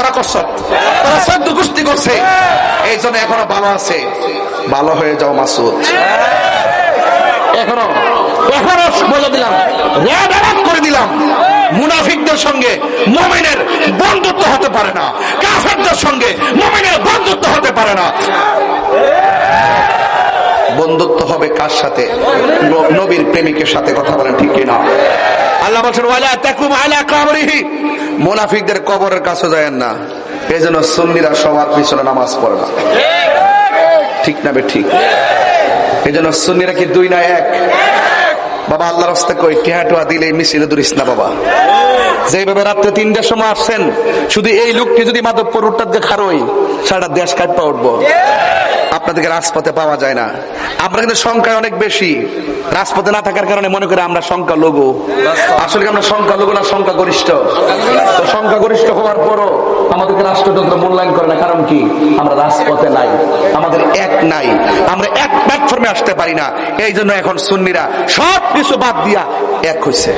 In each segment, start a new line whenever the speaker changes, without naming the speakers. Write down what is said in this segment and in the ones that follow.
তারা তারা সদ্য কুস্তি করছে। এই জন্য এখনও ভালো আছে। ভালো হয়ে যাও, মাসুদ। এখনও মুনাফিকদের সঙ্গে মোমেনের বন্ধুত্ব হতে পারে না। কাফেরদের সঙ্গে মোমেনের বন্ধুত্ব হতে পারে না। বন্ধুত্ব হবে কার সাথে? নবীর প্রেমিকের সাথে কথা বলেন ঠিক কিনা? আল্লাহ বলছেন, ওয়ালা মুনাফিকদের কবরের কাছে যায় না। এই জন্য সুন্নিরা সবার পিছনে নামাজ পড়ে না। ঠিক না বে ঠিক? এই জন্য সুন্নিরা কি দুই না এক? বাবা আল্লাহ রাস্তা কই, টিহা দিলে মিছিলে দূরিস না বাবা। যেভাবে রাত্রে তিনটার সময় আসছেন, শুধু এই লোকটি যদি মাধবপুর দিয়ে খারোই সারা দেশ কাটপা উঠবো। আপনাদেরকে রাজপথে পাওয়া যায় না। আমরা কিন্তু সংখ্যায় অনেক বেশি। রাজপথে না থাকার কারণে মনে করি আমরা সংখ্যা লঘু আসলে আমরা সংখ্যা লঘু না সংখ্যা গরিষ্ঠ সংখ্যা গরিষ্ঠ হওয়ার পরও আমাদেরকে রাষ্ট্রতন্ত্র মূল্যায়ন করে না, কারণ কি? আমরা রাজপথে নাই। আমাদের এক নাই। আমরা এক প্ল্যাটফর্মে আসতে পারি না। এই জন্য এখন সুন্নিরা সব কিছু বাদ দিয়া এক হয়েছে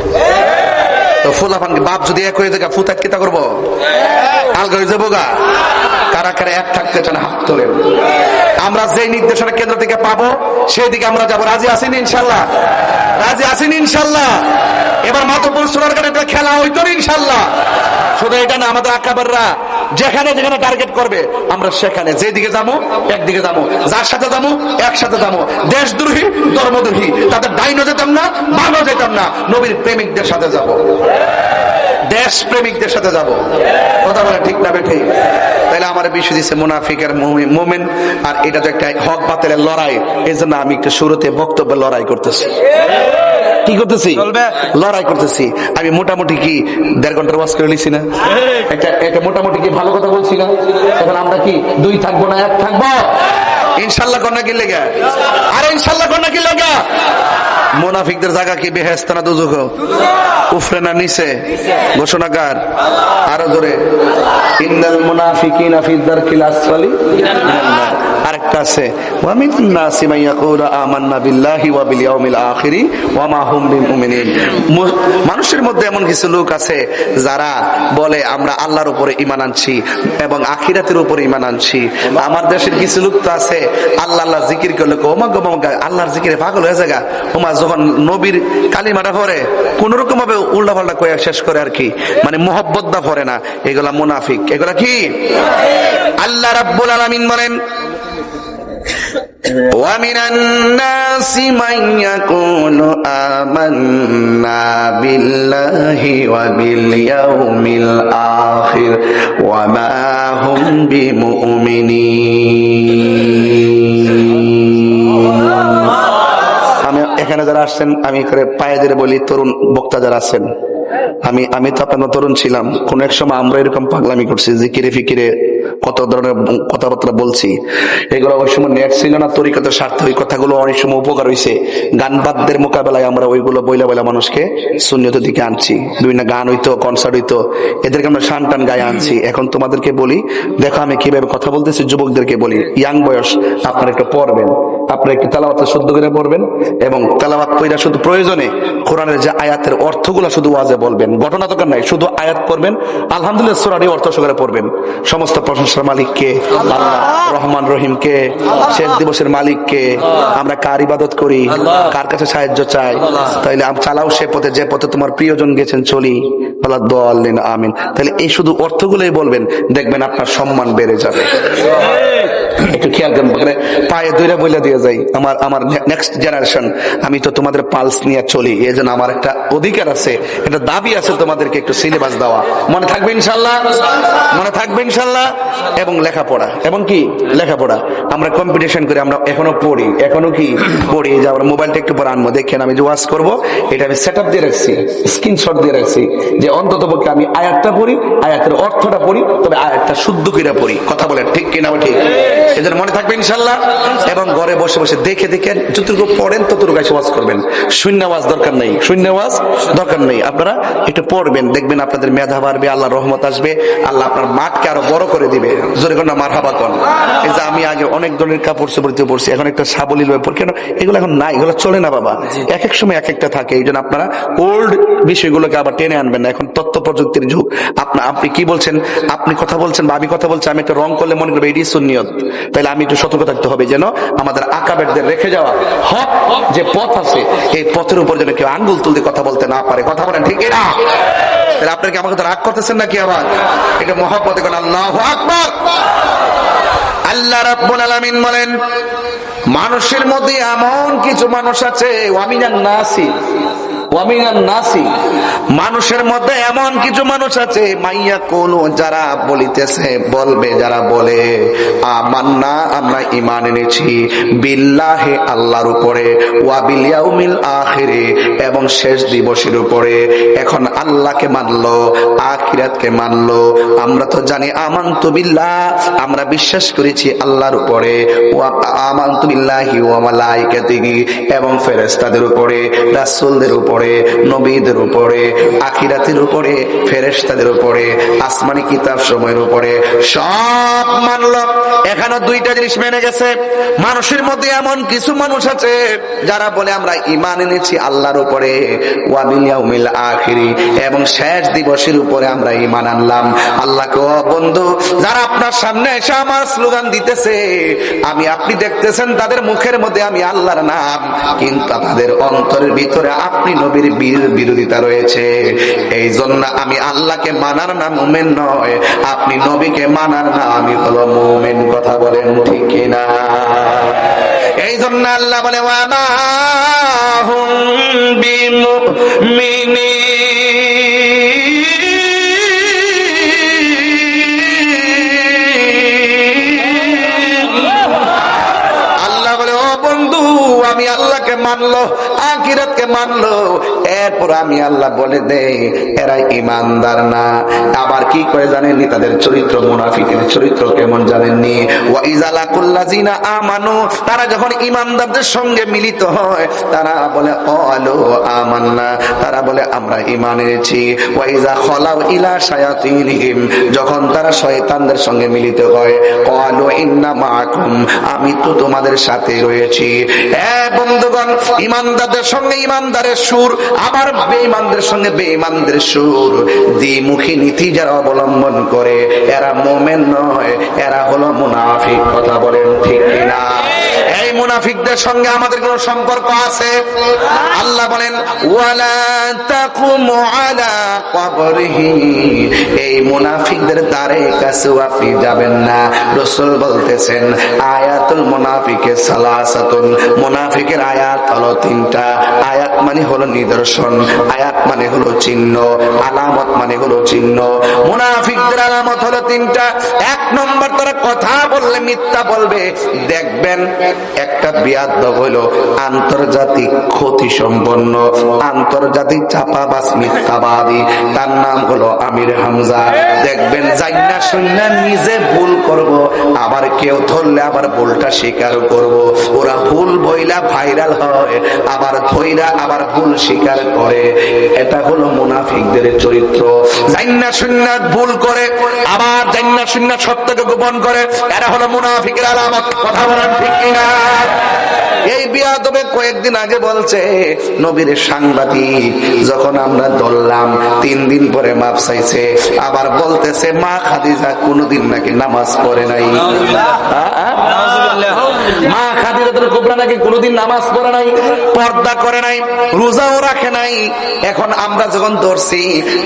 তো ফুলাফান বাপ যদি এক হয়ে যায় ফুতাত কিতা করব? আলগা হয়ে যাব গা। কারা কারা এক থাকতে চান হাত তোলেন আমরা যেই নির্দেশনা কেন্দ্র থেকে পাবো সেই দিকে আমরা যাব। রাজি আসেন ইনশাল্লাহ? রাজি আছেন ইনশাল্লাহ? এবার মাতপুর সোনার কারণে একটা খেলা হইতো ইনশাল্লাহ। শুধু এটা না আমাদের আকাবাররা যেখানে যেখানে টার্গেট করবে, আমরা সেখানে। যেদিকে যাব, একদিকে যাব। যার সাথে যাব, একসাথে যাব। দেশদ্রোহী, ধর্মদ্রোহী। তাদের ডাইনও যেতাম না বানও যেতাম না। নবীর প্রেমিকদের সাথে যাব। দেশ প্রেমিকদের সাথে যাব। কথা বলে ঠিক না বেঠে। তাহলে আমার বিষয় দিচ্ছে মুনাফিকের মোমেন আর এটা তো একটা হক বাতিলের লড়াই। এই জন্য আমি একটু শুরুতে বক্তব্য লড়াই করতেছি। কি করতেছি? লড়াই করতেছি। আমি মোটামুটি কি দেড় ঘণ্টার ওয়াজ করে নিছি না? একটা একটা মোটামুটি কি ভালো কথা বলছি না? এখন আমরা কি দুই থাকব না এক থাকব? ইনশাল্লাহ কন্যা কি লেগা? আরে ইনশাল্লাহ কন্যা কি লেগা? মোনাফিকদের জায়গা কি বেহেস্তানা দুজুক উফরে না নিচে? ঘোষণাকার আরও জোরে। ইন্দাল মুনাফিকিনা ফি কিলাস নার। মান মানুষের মধ্যে এমন কিছু লোক আছে যারা বলে, আমরা আল্লাহর উপরে ইমান আনছি এবং আখিরাতের উপরে ঈমান আনছি। আমার দেশের কিছু লোক তো আছে, আল্লাহ আল্লাহ জিকির করলে আল্লাহর জিকিরে পাগল হয়ে যায় ওমা, যখন নবীর কালিমাটা পরে কোন রকম ভাবে উল্টা পাল্টা কয়ে শেষ করে আর কি। মানে মোহব্বত দা পরে না। এগুলা মুনাফিক। এগুলা কি? আল্লাহ রাব্বুল আলামিন বলেন ومن الناس من يقول آمنا بالله وباليوم الآخر وما هم بمؤمنين আমি এখানে যারা আসছেন আমি করে পায়ে ধরে বলি তরুণ বক্তা যারা আছেন আমি আমি তো আপনার তরুণ ছিলাম কোন এক সময় আমরা এরকম পাগলামি করছি জিকিরে ফিকিরে কত ধরনের কথাবার্তা বলছি, এগুলো ওই সময় নেট ছিল না তরিকতের স্বার্থে ওই কথাগুলো অনেক সময় উপকার হয়েছে গান বাদ্যের মোকাবেলায় আমরা ওইগুলো বইলা বইলা মানুষকে শূন্যত দিকে আনছি। বিভিন্ন গান হইতো কনসার্ট হইতো, এদেরকে আমরা শান টান গায়ে আনছি। এখন তোমাদেরকে বলি, দেখো আমি কীভাবে কথা বলতেছি, যুবকদেরকে বলি ইয়াং বয়স আপনারা একটু পড়বেন। আপনারা একটু তালাবাতটা শুদ্ধ করে পড়বেন এবং তালাবাত পইরা শুধু প্রয়োজনে কোরআনের যে আয়াতের অর্থগুলো শুধু ওয়াজে বলবেন। ঘটনা দরকার নাই, শুধু আয়াত পড়বেন, আলহামদুলিল্লাহ সুরারি অর্থ সহকারে পড়বেন। সমস্ত প্রশংসার মালিককে, আল্লাহ রহমান রহিমকে, শেষ দিবসের মালিককে আমরা কার ইবাদত করি, কার কাছে সাহায্য চাই? তাইলে আম- চালাও সে পথে, যে পথে তোমার প্রিয়জন গেছেন, চলি। বলা দোয়াল্লিন, আমিন। তাহলে এই শুধু অর্থগুলোই বলবেন, দেখবেন আপনার সম্মান বেড়ে যাবে। একটু খেয়াল করবেন মানে পায়ে দইরা বইলা দিয়ে যাই। আমার আমার নেক্সট জেনারেশন আমি তো তোমাদের পালস নিয়ে চলি এই জন্য আমার একটা অধিকার আছে, একটা দাবি আছে তোমাদেরকে একটু সিলেবাস দেওয়া। মনে থাকবে ইনশাল্লাহ মনে থাকবে ইনশাল্লাহ এবং লেখাপড়া, এবং কি? লেখাপড়া। আমরা কম্পিটিশন করে আমরা এখনও পড়ি, এখনও কি? পড়ি যে আমরা মোবাইলটা একটু পরে আনব, দেখেন আমি যে ওয়াজ করব, এটা আমি সেট আপ দিয়ে রাখছি স্ক্রিনশট দিয়ে রাখছি, যে অন্তত পক্ষে আমি আয়াতটা পড়ি, আয়াতের অর্থটা পড়ি, তবে আয়াতটা শুদ্ধ করে পড়ি। কথা বলেন, ঠিক কিনা ঠিক? এদের মনে থাকবে ইনশাল্লাহ। এবং ঘরে বসে বসে দেখে দেখে যতটুকু পড়েন ততটুকু এসে ওয়াজ করবেন। শূন্য ওয়াজ দরকার নেই। শূন্য ওয়াজ দরকার নেই। আপনারা একটু পড়বেন দেখবেন আপনাদের মেধা বাড়বে আল্লাহ রহমত আসবে আল্লাহ আপনার মাঠকে আরও বড় করে দিবে। জোরে কোন মার হাবা কন। এই যে আমি আগে অনেক ধরনের কাপড় চোপড় দিয়ে পড়ছি এখন একটা সাবলীল হয়ে পড়ি কেন? এগুলো এখন নাই এগুলো চলে না বাবা। এক এক সময় এক একটা থাকে এই জন্য আপনারা ওল্ড বিষয়গুলোকে আবার টেনে আনবেন না। এখন তথ্য প্রযুক্তির যুগ। আপনার আপনি কি বলছেন? আপনি কথা বলছেন বা আমি কথা বলছি আমি একটা রং করলে মনে করব এটি সুনিয়ত তাহলে আমি একটু সতর্ক থাকতে হবে যেন আমাদের আকাবেরদের রেখে যাওয়া হক যে পথ আছে, এই পথের উপর যেন কেউ আঙ্গুল তুলতে কথা বলতে না পারে। কথা বলেন ঠিক না তাহলে আপনার কি আমার কথা রাগ করতেছেন নাকি আবার? এটা মহাপতে কোন আল্লাহ আকবার। আল্লাহ রাব্বুল আলামিন বলেন, মানুষের মধ্যে এমন কিছু মানুষ আছে, ওয়ামিনান নাসি। মানুষের মধ্যে এমন কিছু মানুষ আছে, মাইয়া কোন যারা বলিতেছে, বলবে, যারা বলে, আমান্না, আমরা ইমান এনেছি বিল্লাহে আল্লাহর উপরে ওয়াবিল ইয়াউমিল আখিরে এবং শেষ দিবসের উপরে। এখন আল্লাহকে মানলো, আখিরাতকে মানলো। আমরা তো জানি, আমান্তু বিল্লাহ আমরা বিশ্বাস করেছি আল্লাহর উপরে। ওয়া আমান্তু বিল্লাহি ওয়া মালাইকাতিহি, এবং ফেরেশতাদের উপরে, রাসূলদের উপরে। নবীদের উপরে, আখিরাতের উপরে, ফেরেশতাদের উপরে, আসমানি কিতাব সময়ের উপরে, সব মানল এখানে দুইটা জিনিস মেনে গেছে। মানুষের মধ্যে এমন কিছু মানুষ আছে, যারা বলে, আমরা ইমান এনেছি আল্লাহর উপরে, ওয়াবিল আখিরি। এবং শেষ দিবসের উপরে আমরা ইমান আনলাম। আল্লাহকে বন্ধু, যারা আপনার সামনে এসে আমার স্লোগান দিতেছে, আমি আপনি দেখতেছেন তাদের মুখের মধ্যে আমি আল্লাহর নাম, কিন্তু তাদের অন্তরের ভিতরে আপনি নবীর বীর বিরোধিতা রয়েছে। এই জন্য আমি আল্লাহকে মানার না, মুমেন নয়। আপনি নবীকে মানার না, আমি হলো মুমেন, কথা বলেন ঠিক কিনা? এই জন্য আল্লাহ বলে আল্লাহ বলে, ও বন্ধু, আমি আল্লাহকে মানলো আখিরাতকে মানলো। এরপর আমি আল্লাহ বলে দেই, এরা ইমানদার না। আবার কি করে জানেননি তাদের চরিত্র? মুনাফিকের চরিত্র কেমন জানেননি? ওয়া ইজালা কুল্লাজিনা আমানু, তারা যখন ইমানদারদের সঙ্গে মিলিত হয়, তারা বলে আলো আমান্না। তারা বলে, আমরা ইমান এনেছি। ওয়া ইজা খলাউ ইলা শায়াতিনহিম, যখন তারা শয়তানদের সঙ্গে মিলিত হয় ক্বালু ইন্না মাআকুম, আমি তো তোমাদের সাথে রয়েছি। এ বন্ধুগণ ইমানদারদের সঙ্গে ইমানদারের সুর, আবার বেঈমানদের সঙ্গে বেঈমানদের সুর। দ্বিমুখী নীতি যারা অবলম্বন করে, এরা মোমেন নয়, এরা হলো মুনাফিক, কথা বলেন ঠিক কিনা? এই মুনাফিকদের সঙ্গে আমাদের কোন সম্পর্ক আছে? আল্লাহ বলেন এই মুনাফিকদের দ্বারে কাছেও আপনি যাবেন না। রাসূল বলতেছেন, আয়াতুল মুনাফিকের সালাসাতুন। মুনাফিকের আয়াত হলো তিনটা। আয়াত মানে হলো নিদর্শন, আয়াত মানে হলো চিহ্ন, আলামত মানে হলো চিহ্ন। মুনাফিকদের আলামত হলো তিনটা। এক নম্বর তারা কথা বললে মিথ্যা বলবে। দেখবেন একটা বিয়াদ হলো আন্তর্জাতিক ক্ষতি সম্পন্ন, আন্তর্জাতিক চাপাবাস মিথ্যাবাদী। তার নাম হলো আমির হামজা। দেখবেন জান্না সন্না নিজে ভুল করব, আবার কেউ ধরলে আবার ভুলটা স্বীকার করব। ওরা ভুল বইলা ভাইরাল হয়, আবার আবার ভুল স্বীকার করে। এটা হলো মুনাফিকদের চরিত্র। জান্না সন্না ভুল করে আবার জান্না সন্না সত্যকে গোপন করে এরা হলো মুনাফিকের আলামত। কথা বলেন ঠিক কিনা? এই বিয়া তবে কয়েকদিন আগে বলছে নবীর সাংবাদিক যখন আমরা ধরলাম তিন দিন পরে মাপ চাইছে আবার বলতেছে মা খাদিজা কোনোদিন নাকি নামাজ পড়ে নাই। মা খাদিজাতুল কুবরা নাকি কোনোদিন নামাজ পড়ে নাই, পর্দা করে নাই, রোজাও রাখে নাই। এখন আমরা যখন ধরছি,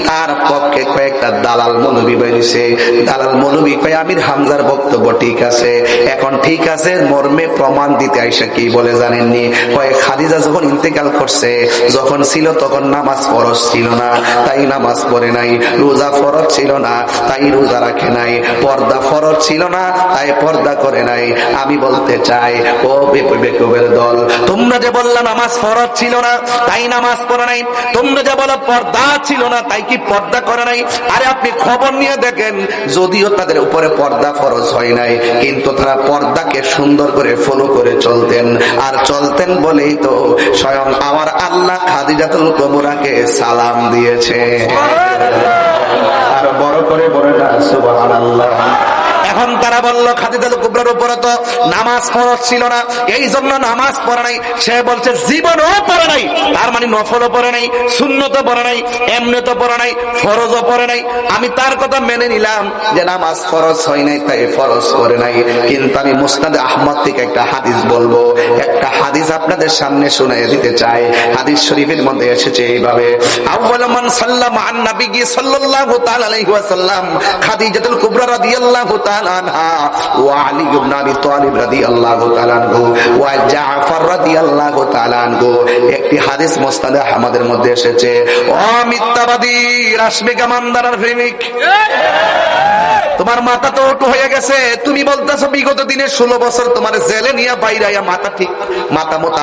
তার পক্ষে কয়েকটা দালাল মৌলবী বেরিয়েছে। দালাল মৌলবী কয়, আমির হামজার বক্তব্য ঠিক আছে। এখন ঠিক আছে, মর্মে প্রমাণ দিতে আইসা কি বলে জানেননি? কয়, খাদিজা যখন ইন্তেকাল করছে, যখন ছিল তখন নামাজ ফরজ ছিল না, তাই নামাজ পড়ে নাই। রোজা ফরজ ছিল না, তাই রোজা রাখে নাই। পর্দা ফরজ ছিল না, তাই পর্দা করে নাই। আমি বলতে চাই ও বেকুবের দল। তোমরা যে বললা নামাজ ফরজ ছিল না তাই নামাজ পড়ে নাই। তোমরা যা বলো পর্দা ছিল না তাই কি পর্দা করে নাই? আরে আপনি খবর নিয়ে দেখেন যদিও তাদের উপরে পর্দা ফরজ হয় নাই কিন্তু তারা পর্দাকে সুন্দর করে ফলো করে চলতেন। আর চলতেন বলেই তো স্বয়ং আমার আল্লাহ খাদিজাতুল কবরাকে সালাম দিয়েছে। আর বড় করে বড় না সুবহানাল্লাহ। এখন তারা বলল, খাদিজাল কুবরার উপরে তো নামাজ ফরজ ছিল না। এই জন্য নামাজ পড়ে নাই। সে বলছে, জীবনও পড়ে নাই। তার মানে নফলও পড়ে নাই শূন্যত পড়ে নাই এমনি তো পড়ে নাই, ফরজও পড়ে নাই। আমি তার কথা মেনে নিলাম যে নামাজ ফরজ হয় নাই, তাই ফরজ করে নাই। কিন্তু আমি মুসনাদ আহমদ থেকে একটা হাদিস বলব। একটা হাদিস আপনাদের সামনে শুনে দিতে চাই। হাদিস শরীফের মধ্যে এসেছে এইভাবে, আউয়াল মান সাল্লামা আন নবী সাল্লাল্লাহু তাআলা আলাইহি ওয়াসাল্লাম, খাদিজাতুল কুবরা রাদিয়াল্লাহু তাআলা আনহা। একটি হাদিস আহমদের মধ্যে এসেছে। ও মিথ্যাবাদী প্রেমিক। তোমার মাথা তো ওটু হয়ে গেছে। তুমি বলতেছো, বিগত দিনে ষোলো বছর তোমার জেলে নিয়ে বাইরাইয়া মাথা ঠিক, মাথা মতো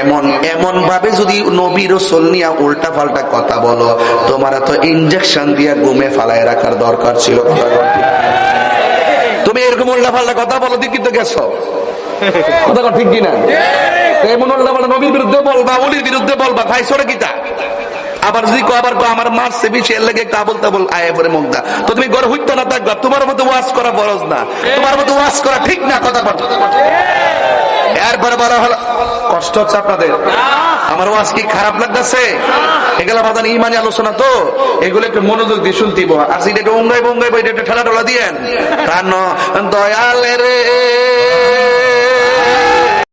এমন এমন ভাবে যদি নবী রসুল নিয়ে উল্টা পাল্টা কথা বলো, তোমার তো ইনজেকশন দিয়ে গুমে ফালায় রাখার দরকার ছিল। কথা। তুমি এরকম উল্টা পাল্টা কথা বলো দিকে তো গেছো। কথা ঠিক কিনা? এমন উল্টা পাল্টা নবীর বিরুদ্ধে বলবা অলির বিরুদ্ধে বলবা ভাই সরে গীতা আবার যদি আবার আমার মারছে বেশি এর লেগে কাবল তাবল আয়ে পরে মুগ্ধা তো তুমি গড় হইতে না থাকবা তোমার মতো ওয়াজ করা বরজ না। তোমার মতো ওয়াজ করা ঠিক না কথা বল এরপরে বলা হলো, কষ্ট হচ্ছে আপনাদের। আমার ওয়াজ কি খারাপ লাগতেছে? এগুলো বাদান ইমানি আলোচনা তো। এগুলো একটু মনোযোগ দিয়ে শুনতিব আর সেটা একটু অঙ্গাই বঙ্গাই বই একটু ঠেলা টোলা দিয়েন দয়ালে রে